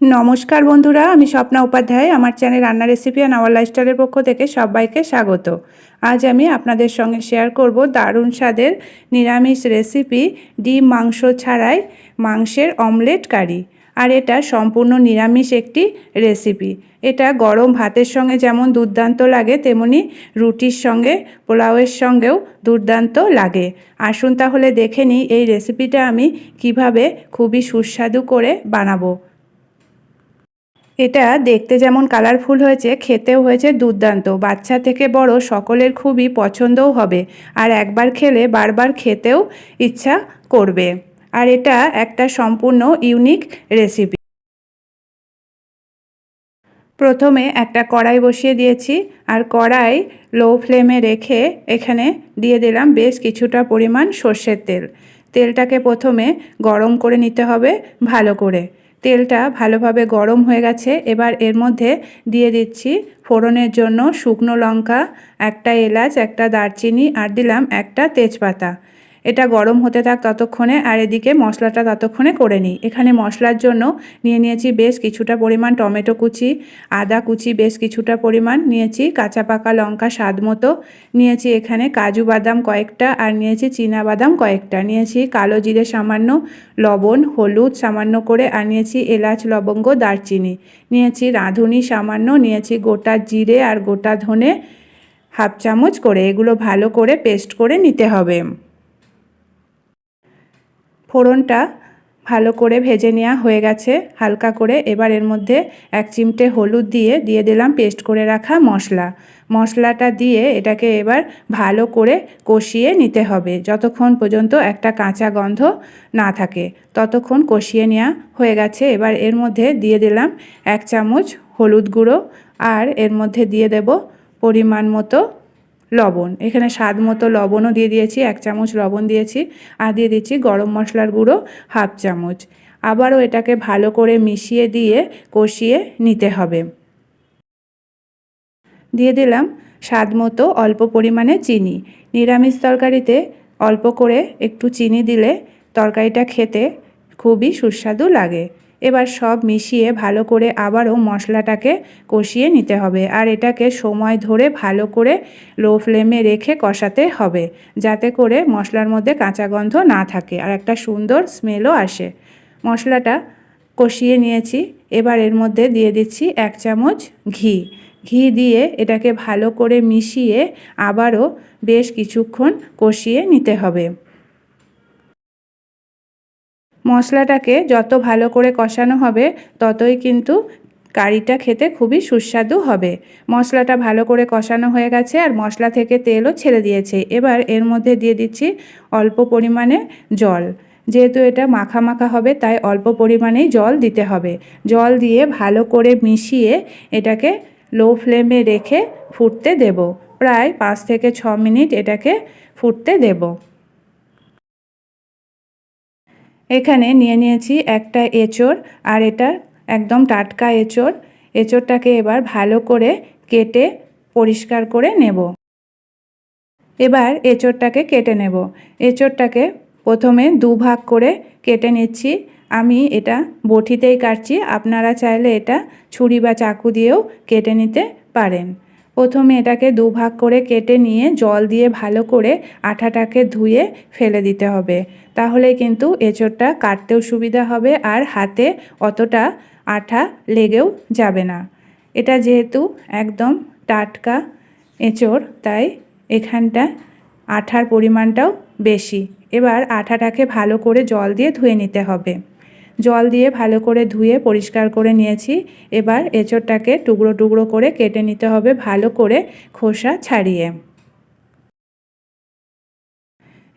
নমস্কার বন্ধুরা, আমি স্বপ্না উপাধ্যায়। আমার চ্যানেল রান্না রেসিপি অ্যান্ড আওয়ার লাইফস্টাইলের পক্ষ থেকে সবাইকে স্বাগত। আজ আমি আপনাদের সঙ্গে শেয়ার করব দারুণ স্বাদের নিরামিষ রেসিপি ডিম, মাংস ছাড়াই মাংসের অমলেট কারি। আর এটা সম্পূর্ণ নিরামিষ একটি রেসিপি। এটা গরম ভাতের সঙ্গে যেমন দুর্দান্ত লাগে, তেমনি রুটির সঙ্গে, পোলাওয়ের সঙ্গেও দুর্দান্ত লাগে। আসুন তাহলে দেখে নিই এই রেসিপিটা আমি কীভাবে খুবই সুস্বাদু করে বানাবো। এটা দেখতে যেমন কালারফুল হয়েছে, খেতেও হয়েছে দুর্দান্ত। বাচ্চা থেকে বড় সকলের খুবই পছন্দও হবে আর একবার খেলে বারবার খেতেও ইচ্ছা করবে। আর এটা একটা সম্পূর্ণ ইউনিক রেসিপি প্রথমে একটা কড়াই বসিয়ে দিয়েছি আর কড়াই লো ফ্লেমে রেখে এখানে দিয়ে দিলাম বেশ কিছুটা পরিমাণ সর্ষের তেল। তেলটাকে প্রথমে গরম করে নিতে হবে ভালো করে। তেলটা ভালোভাবে গরম হয়ে গেছে। এবার এর মধ্যে দিয়ে দিচ্ছি ফোড়নের জন্য শুকনো লঙ্কা, একটা এলাচ, একটা দারচিনি, আর দিলাম একটা তেজপাতা। এটা গরম হতে থাক ততক্ষণে, আর এদিকে মশলাটা ততক্ষণে করে নিই। এখানে মশলার জন্য নিয়ে নিয়েছি বেশ কিছুটা পরিমাণ টমেটো কুচি, আদা কুচি বেশ কিছুটা পরিমাণ নিয়েছি, কাঁচা পাকা লঙ্কা স্বাদ মতো নিয়েছি এখানে, কাজু বাদাম কয়েকটা, আর নিয়েছি চীনা বাদাম কয়েকটা। নিয়েছি কালো জিরে সামান্য লবণ, হলুদ সামান্য করে, আর নিয়েছি এলাচ, লবঙ্গ, দারচিনি। নিয়েছি রাঁধুনি সামান্য, নিয়েছি গোটা জিরে আর গোটা ধনে হাফ চামচ করে। এগুলো ভালো করে পেস্ট করে নিতে হবে। ফোড়নটা ভালো করে ভেজে নেওয়া হয়ে গেছে, হালকা করে। এবার এর মধ্যে এক চিমটে হলুদ দিয়ে দিয়ে দিলাম পেস্ট করে রাখা মশলা। মশলাটা দিয়ে এটাকে এবার ভালো করে কষিয়ে নিতে হবে, যতক্ষণ পর্যন্ত একটা কাঁচা গন্ধ না থাকে, ততক্ষণ কষিয়ে নেওয়া হয়ে গেছে। এবার এর মধ্যে দিয়ে দিলাম এক চামচ হলুদ গুঁড়ো, আর এর মধ্যে দিয়ে দেব পরিমাণ মতো লবণ। এখানে স্বাদ মতো লবণও দিয়ে দিয়েছি, এক চামচ লবণ দিয়েছি, আর দিয়ে দিচ্ছি গরম মশলার গুঁড়ো হাফ চামচ। আবারও এটাকে ভালো করে মিশিয়ে দিয়ে কষিয়ে নিতে হবে। দিয়ে দিলাম স্বাদ মতো অল্প পরিমাণে চিনি। নিরামিষ তরকারিতে অল্প করে একটু চিনি দিলে তরকারিটা খেতে খুবই সুস্বাদু লাগে। এবার সব মিশিয়ে ভালো করে আবারও মশলাটাকে কষিয়ে নিতে হবে। আর এটাকে সময় ধরে ভালো করে লো ফ্লেমে রেখে কষাতে হবে, যাতে করে মশলার মধ্যে কাঁচা গন্ধ না থাকে আর একটা সুন্দর স্মেলও আসে। মশলাটা কষিয়ে নিয়েছি। এবার এর মধ্যে দিয়ে দিচ্ছি এক চামচ ঘি। ঘি দিয়ে এটাকে ভালো করে মিশিয়ে আবারও বেশ কিছুক্ষণ কষিয়ে নিতে হবে। মশলাটাকে যত ভালো করে কষানো হবে, ততই কিন্তু কারিটা খেতে খুবই সুস্বাদু হবে। মশলাটা ভালো করে কষানো হয়ে গেছে আর মশলা থেকে তেলও ছেড়ে দিয়েছে। এবার এর মধ্যে দিয়ে দিচ্ছি অল্প পরিমাণে জল। যেহেতু এটা মাখা মাখা হবে, তাই অল্প পরিমাণেই জল দিতে হবে। জল দিয়ে ভালো করে মিশিয়ে এটাকে লো ফ্লেমে রেখে ফুটতে দেব। প্রায় পাঁচ থেকে ছ মিনিট এটাকে ফুটতে দেবো। এখানে নিয়ে নিয়েছি একটা এঁচড় আর এটা একদম টাটকা এঁচড়। এঁচড়টাকে এবার ভালো করে কেটে পরিষ্কার করে নেব। এবার এঁচড়টাকে কেটে নেব। এঁচড়টাকে প্রথমে দু ভাগ করে কেটে নিচ্ছি। আমি এটা বটিতেই কাটছি। আপনারা চাইলে এটা ছুরি বা চাকু দিয়েও কেটে নিতে পারেন। প্রথমে এটাকে দুভাগ করে কেটে নিয়ে জল দিয়ে ভালো করে আঠাটাকে ধুয়ে ফেলে দিতে হবে। তাহলে কিন্তু এঁচোড়টা কাটতেও সুবিধা হবে আর হাতে অতটা আঠা লেগেও যাবে না। এটা যেহেতু একদম টাটকা এঁচোড়, তাই এখানটা আঠার পরিমাণটাও বেশি। এবার আঠাটাকে ভালো করে জল দিয়ে ধুয়ে নিতে হবে। জল দিয়ে ভালো করে ধুয়ে পরিষ্কার করে নিয়েছি। এবার এঁচোড়টাকে টুকরো টুকরো করে কেটে নিতে হবে ভালো করে খোসা ছাড়িয়ে।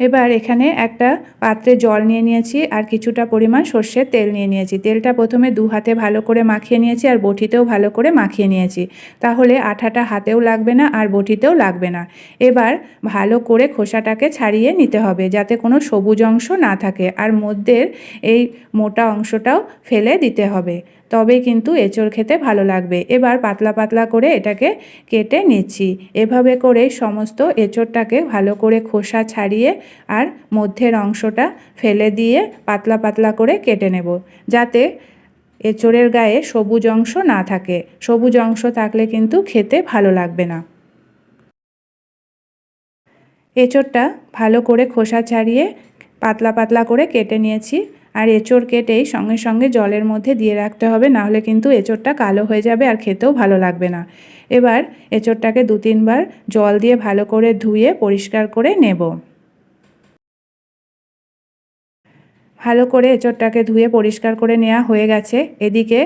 এবার এখানে একটা পাত্রে জল নিয়ে নিয়েছি আর কিছুটা পরিমাণ সর্ষের তেল নিয়ে নিয়েছি। তেলটা প্রথমে দু হাতে ভালো করে মাখিয়ে নিয়েছি আর বটিতেও ভালো করে মাখিয়ে নিয়েছি। তাহলে আঠাটা হাতেও লাগবে না আর বটিতেও লাগবে না। এবার ভালো করে খোসাটাকে ছাড়িয়ে নিতে হবে যাতে কোনো সবুজ অংশ না থাকে। আর মধ্যের এই মোটা অংশটাও ফেলে দিতে হবে। তবেই কিন্তু এঁচড় খেতে ভালো লাগবে। এবার পাতলা পাতলা করে এটাকে কেটে নিচ্ছি। এভাবে করে সমস্ত এঁচড়টাকে ভালো করে খোসা ছাড়িয়ে আর মধ্যের অংশটা ফেলে দিয়ে পাতলা পাতলা করে কেটে নেব, যাতে এঁচোড়ের গায়ে সবুজ অংশ না থাকে। সবুজ অংশ থাকলে কিন্তু খেতে ভালো লাগবে না। এঁচোড়টা ভালো করে খোসা ছাড়িয়ে পাতলা পাতলা করে কেটে নিয়েছি। আর এঁচোড় কেটেই সঙ্গে সঙ্গে জলের মধ্যে দিয়ে রাখতে হবে, নাহলে কিন্তু এঁচোড়টা কালো হয়ে যাবে আর খেতেও ভালো লাগবে না। এবার এঁচোড়টাকে দু তিনবার জল দিয়ে ভালো করে ধুয়ে পরিষ্কার করে নেব। ভালো করে এঁচোড়টাকে ধুয়ে পরিষ্কার করে নেওয়া হয়ে গেছে। এদিকে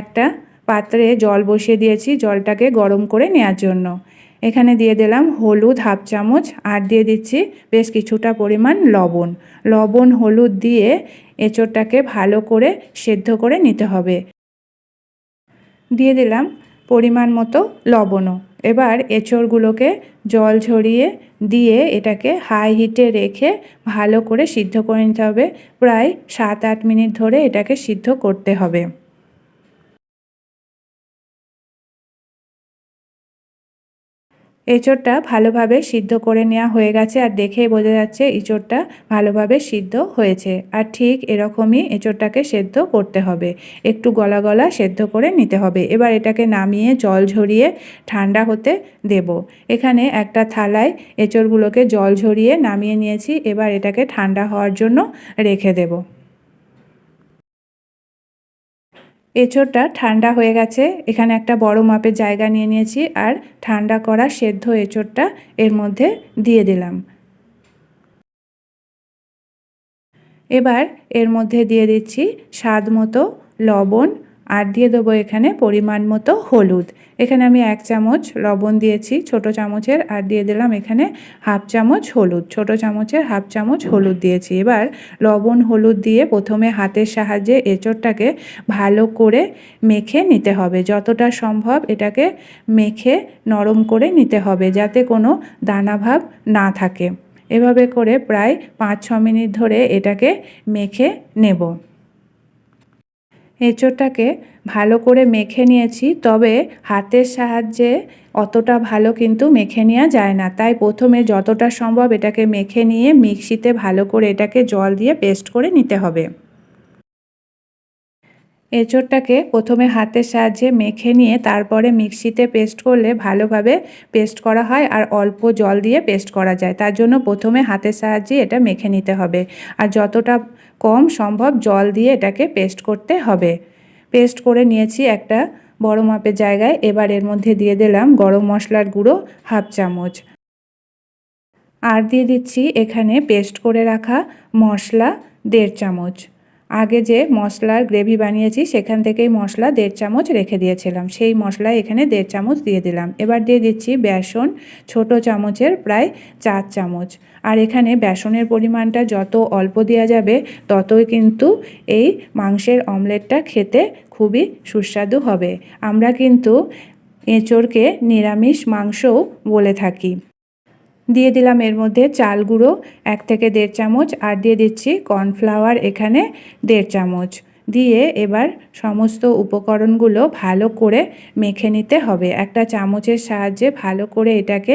একটা পাত্রে জল বসিয়ে দিয়েছি জলটাকে গরম করে নেওয়ার জন্য। এখানে দিয়ে দিলাম হলুদ হাফ চামচ আর দিয়ে দিচ্ছি বেশ কিছুটা পরিমাণ লবণ। লবণ, হলুদ দিয়ে এঁচোড়টাকে ভালো করে সেদ্ধ করে নিতে হবে। দিয়ে দিলাম পরিমাণ মতো লবণও। এবার এঁচোড়গুলোকে জল ঝরিয়ে দিয়ে এটাকে হাই হিটে রেখে ভালো করে সিদ্ধ করে নিতে হবে। প্রায় সাত আট মিনিট ধরে এটাকে সিদ্ধ করতে হবে। এঁচোড়টা ভালোভাবে সিদ্ধ করে নেওয়া হয়ে গেছে আর দেখেই বোঝা যাচ্ছে এঁচোড়টা ভালোভাবে সিদ্ধ হয়েছে। আর ঠিক এরকমই এঁচোড়টাকে সেদ্ধ করতে হবে। একটু গলা গলা সেদ্ধ করে নিতে হবে। এবার এটাকে নামিয়ে জল ঝরিয়ে ঠান্ডা হতে দেব। এখানে একটা থালায় এঁচোড়গুলোকে জল ঝরিয়ে নামিয়ে নিয়েছি। এবার এটাকে ঠান্ডা হওয়ার জন্য রেখে দেবো। এঁচোড়টা ঠান্ডা হয়ে গেছে। এখানে একটা বড় মাপের জায়গা নিয়ে নিয়েছি আর ঠান্ডা করা সেদ্ধ এঁচোড়টা এর মধ্যে দিয়ে দিলাম। এবার এর মধ্যে দিয়ে দিচ্ছি স্বাদ মতো লবণ আর দিয়ে দেবো এখানে পরিমাণ মতো হলুদ। এখানে আমি এক চামচ লবণ দিয়েছি ছোট চামচের, আর দিয়ে দিলাম এখানে হাফ চামচ হলুদ। ছোট চামচের হাফ চামচ হলুদ দিয়েছি। এবার লবণ হলুদ দিয়ে প্রথমে হাতের সাহায্যে এঁচোড়টাকে ভালো করে মেখে নিতে হবে। যতটা সম্ভব এটাকে মেখে নরম করে নিতে হবে যাতে কোনো দানাভাব না থাকে। এভাবে করে প্রায় পাঁচ ছ মিনিট ধরে এটাকে মেখে নেব। এঁচোড়টাকে ভালো করে মেখে নিয়েছি, তবে হাতের সাহায্যে অতটা ভালো কিন্তু মেখে নেওয়া যায় না। তাই প্রথমে যতটা সম্ভব এটাকে মেখে নিয়ে মিক্সিতে ভালো করে এটাকে জল দিয়ে পেস্ট করে নিতে হবে। এঁচোড়টাকে প্রথমে হাতের সাহায্যে মেখে নিয়ে তারপরে মিক্সিতে পেস্ট করলে ভালোভাবে পেস্ট করা হয় আর অল্প জল দিয়ে পেস্ট করা যায়। তার জন্য প্রথমে হাতের সাহায্যে এটা মেখে নিতে হবে। আর যতটা কম সম্ভব জল দিয়ে এটাকে পেস্ট করতে হবে। পেস্ট করে নিয়েছি একটা বড় মাপের জায়গায়। এবার এর মধ্যে দিয়ে দিলাম গরম মশলার গুঁড়ো হাফ চামচ। আর দিয়ে দিচ্ছি এখানে পেস্ট করে রাখা মশলা দেড় চামচ। আগে যে মশলার গ্রেভি বানিয়েছি, সেখান থেকেই মশলা দেড় চামচ রেখে দিয়েছিলাম। সেই মশলা এখানে দেড় চামচ দিয়ে দিলাম। এবার দিয়ে দিচ্ছি বেসন, ছোট চামচের প্রায় চার চামচ। আর এখানে বেসনের পরিমাণটা যত অল্প দেওয়া যাবে, ততই কিন্তু এই মাংসের অমলেটটা খেতে খুবই সুস্বাদু হবে। আমরা কিন্তু এঁচোড়কে নিরামিষ মাংসও বলে থাকি। দিয়ে দিলাম এর মধ্যে চাল গুঁড়ো, এক থেকে দেড় চামচ, আর দিয়ে দিচ্ছি কর্নফ্লাওয়ার এখানে দেড় চামচ। দিয়ে এবার সমস্ত উপকরণগুলো ভালো করে মেখে নিতে হবে। একটা চামচের সাহায্যে ভালো করে এটাকে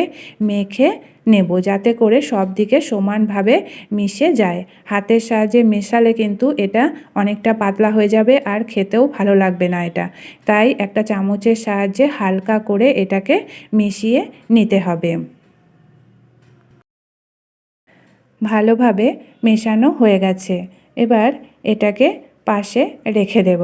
মেখে নেব, যাতে করে সব দিকে সমানভাবে মিশে যায়। হাতের সাহায্যে মেশালে কিন্তু এটা অনেকটা পাতলা হয়ে যাবে, আর খেতেও ভালো লাগবে না এটা। তাই একটা চামচের সাহায্যে হালকা করে এটাকে মিশিয়ে নিতে হবে। ভালোভাবে মেশানো হয়ে গেছে। এবার এটাকে পাশে রেখে দেব।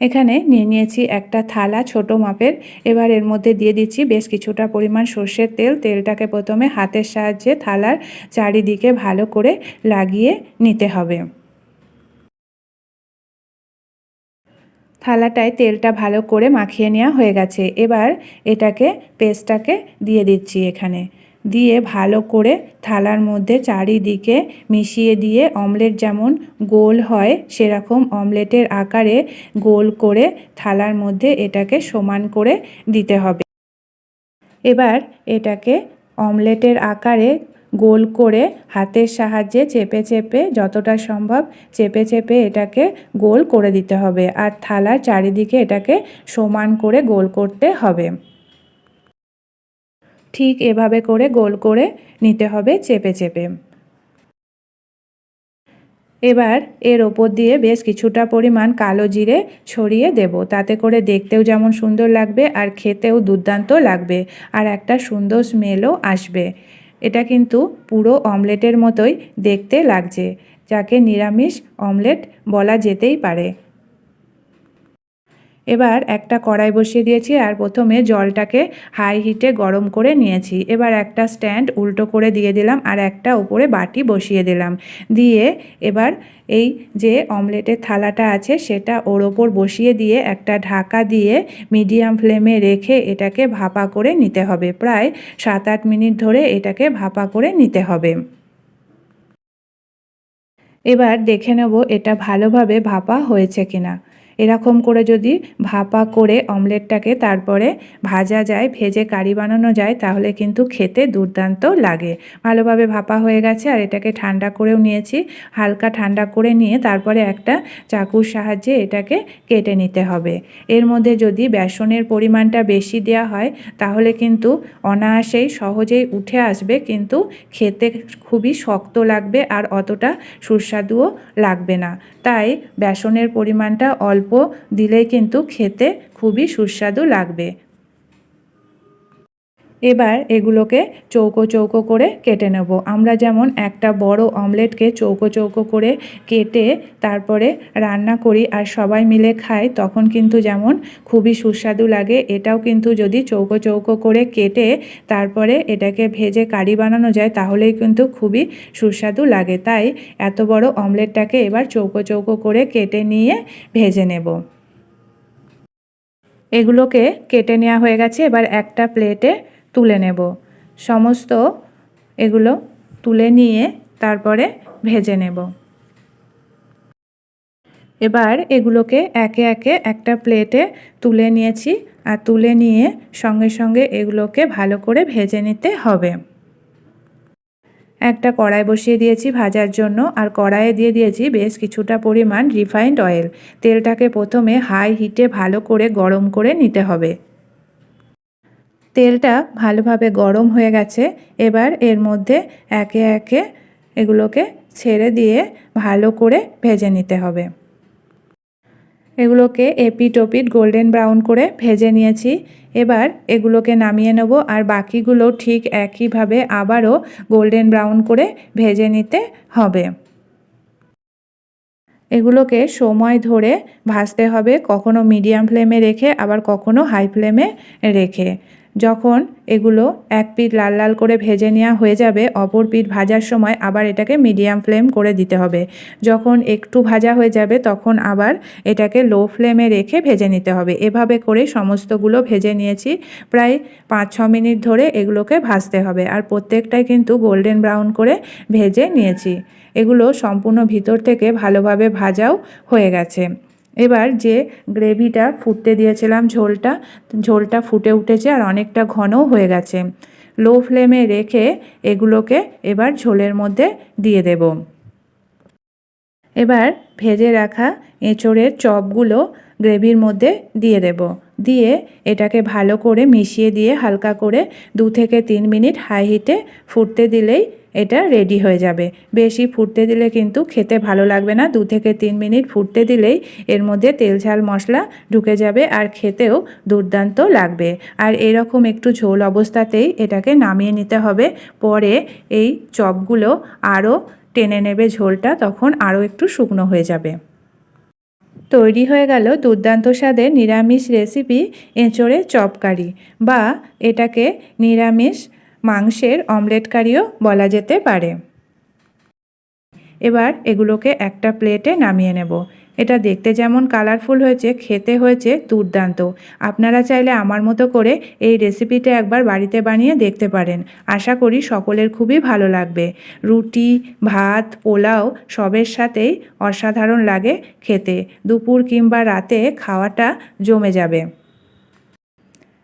এখানে নিয়ে নিয়েছি একটা থালা ছোট মাপের। এবার এর মধ্যে দিয়ে দিচ্ছি বেশ কিছুটা পরিমাণ সর্ষের তেল। তেলটাকে প্রথমে হাতের সাহায্যে থালার চারিদিকে ভালো করে লাগিয়ে নিতে হবে। থালাটায় তেলটা ভালো করে মাখিয়ে নেওয়া হয়ে গেছে। এবার এটাকে পেস্টটাকে দিয়ে দিচ্ছি এখানে। দিয়ে ভালো করে থালার মধ্যে চারিদিকে মিশিয়ে দিয়ে অমলেট যেমন গোল হয়, সেরকম অমলেটের আকারে গোল করে থালার মধ্যে এটাকে সমান করে দিতে হবে। এবার এটাকে অমলেটের আকারে গোল করে হাতের সাহায্যে চেপে চেপে যতটা সম্ভব চেপে চেপে এটাকে গোল করে দিতে হবে আর থালার চারিদিকে এটাকে সমান করে গোল করতে হবে। ঠিক এভাবে করে গোল করে নিতে হবে চেপে চেপে। এবার এর ওপর দিয়ে বেশ কিছুটা পরিমাণ কালো জিরে ছড়িয়ে দেব, তাতে করে দেখতেও যেমন সুন্দর লাগবে আর খেতেও দুর্দান্ত লাগবে আর একটা সুন্দর স্মেলও আসবে। এটা কিন্তু পুরো অমলেটের মতোই দেখতে লাগছে যাকে নিরামিষ অমলেট বলা যেতেই পারে। এবার একটা কড়াই বসিয়ে দিয়েছি আর প্রথমে জলটাকে হাই হিটে গরম করে নিয়েছি। এবার একটা স্ট্যান্ড উল্টো করে দিয়ে দিলাম আর একটা উপরে বাটি বসিয়ে দিলাম। দিয়ে এবার এই যে অমলেটের থালাটা আছে সেটা ওর ওপর বসিয়ে দিয়ে একটা ঢাকা দিয়ে মিডিয়াম ফ্লেমে রেখে এটাকে ভাপা করে নিতে হবে। প্রায় সাত আট মিনিট ধরে এটাকে ভাপা করে নিতে হবে। এবার দেখে নেব এটা ভালোভাবে ভাপা হয়েছে কিনা। এরকম করে যদি ভাপা করে অমলেটটাকে তারপরে ভাজা যায়, ভেজে কারি বানানো যায়, তাহলে কিন্তু খেতে দুর্দান্ত লাগে। ভালোভাবে ভাপা হয়ে গেছে আর এটাকে ঠান্ডা করেও নিয়েছি। হালকা ঠান্ডা করে নিয়ে তারপরে একটা চাকুর সাহায্যে এটাকে কেটে নিতে হবে। এর মধ্যে যদি বেসনের পরিমাণটা বেশি দেওয়া হয়, তাহলে কিন্তু অনায়াসেই সহজেই উঠে আসবে, কিন্তু খেতে খুবই শক্ত লাগবে আর অতটা সুস্বাদুও লাগবে না। তাই বেসনের পরিমাণটা অল্প দিলেই কিন্তু খেতে খুবই সুস্বাদু লাগবে। এবার এগুলোকে চৌকো চৌকো করে কেটে নেব। আমরা যেমন একটা বড় অমলেটকে চৌকো চৌকো করে কেটে তারপরে রান্না করি আর সবাই মিলে খাই, তখন কিন্তু যেমন খুবই সুস্বাদু লাগে। এটাও কিন্তু যদি চৌকো চৌকো করে কেটে তারপরে এটাকে ভেজে কারি বানানো যায়, তাহলেই কিন্তু খুবই সুস্বাদু লাগে। তাই এত বড় অমলেটটাকে এবার চৌকো চৌকো করে কেটে নিয়ে ভেজে নেব। এগুলোকে কেটে নেওয়া হয়ে গেছে। এবার একটা প্লেটে তুলে নেব। সমস্ত এগুলো তুলে নিয়ে তারপরে ভেজে নেব। এবার এগুলোকে একে একে একটা প্লেটে তুলে নিয়েছি আর তুলে নিয়ে সঙ্গে সঙ্গে এগুলোকে ভালো করে ভেজে নিতে হবে। একটা কড়াই বসিয়ে দিয়েছি ভাজার জন্য আর কড়াইয়ে দিয়ে দিয়েছি বেশ কিছুটা পরিমাণ রিফাইন্ড অয়েল তেলটাকে প্রথমে হাই হিটে ভালো করে গরম করে নিতে হবে। তেলটা ভালোভাবে গরম হয়ে গেছে। এবার এর মধ্যে একে একে এগুলোকে ছেড়ে দিয়ে ভালো করে ভেজে নিতে হবে। এগুলোকে এপিট ওপিট গোল্ডেন ব্রাউন করে ভেজে নিয়েছি। এবার এগুলোকে নামিয়ে নেব আর বাকিগুলো ঠিক একইভাবে আবারও গোল্ডেন ব্রাউন করে ভেজে নিতে হবে। এগুলোকে সময় ধরে ভাজতে হবে, কখনো মিডিয়াম ফ্লেমে রেখে, আবার কখনো হাই ফ্লেমে রেখে। যখন এগুলো এক পিঠ লাল লাল করে ভেজে নেওয়া হয়ে যাবে, অপর পিঠ ভাজার সময় আবার এটাকে মিডিয়াম ফ্লেম করে দিতে হবে। যখন একটু ভাজা হয়ে যাবে, তখন আবার এটাকে লো ফ্লেমে রেখে ভেজে নিতে হবে। এভাবে করে সমস্তগুলো ভেজে নিয়েছি। প্রায় পাঁচ ছ মিনিট ধরে এগুলোকে ভাজতে হবে। আর প্রত্যেকটাই কিন্তু গোল্ডেন ব্রাউন করে ভেজে নিয়েছি। এগুলো সম্পূর্ণ ভিতর থেকে ভালোভাবে ভাজাও হয়ে গেছে। এবার যে গ্রেভিটা ফুটতে দিয়েছিলাম ঝোলটা ঝোলটা ফুটে উঠেছে আর অনেকটা ঘনও হয়ে গেছে। লো ফ্লেমে রেখে এগুলোকে এবার ঝোলের মধ্যে দিয়ে দেব। এবার ভেজে রাখা এঁচড়ের চপগুলো গ্রেভির মধ্যে দিয়ে দেব। দিয়ে এটাকে ভালো করে মিশিয়ে দিয়ে হালকা করে দু থেকে তিন মিনিট হাই হিটে ফুটতে দিলেই এটা রেডি হয়ে যাবে। বেশি ফুটতে দিলে কিন্তু খেতে ভালো লাগবে না। দু থেকে তিন মিনিট ফুটতে দিলেই এর মধ্যে তেল, ঝাল, মশলা ঢুকে যাবে আর খেতেও দুর্দান্ত লাগবে। আর এরকম একটু ঝোল অবস্থাতেই এটাকে নামিয়ে নিতে হবে। পরে এই চপগুলো আরও টেনে নেবে ঝোলটা, তখন আরও একটু শুকনো হয়ে যাবে। তৈরি হয়ে গেল দুর্দান্ত স্বাদের নিরামিষ রেসিপি এঁচড়ে চপকারি বা এটাকে নিরামিষ মাংসের অমলেট কারিও বলা যেতে পারে। এবার এগুলোকে একটা প্লেটে নামিয়ে নেব। এটা দেখতে যেমন কালারফুল হয়েছে, খেতে হয়েছে দুর্দান্ত। আপনারা চাইলে আমার মতো করে এই রেসিপিটা একবার বাড়িতে বানিয়ে দেখতে পারেন। আশা করি সকলের খুবই ভালো লাগবে। রুটি, ভাত, পোলাও সবের সাথেই অসাধারণ লাগে খেতে। দুপুর কিংবা রাতে খাওয়াটা জমে যাবে।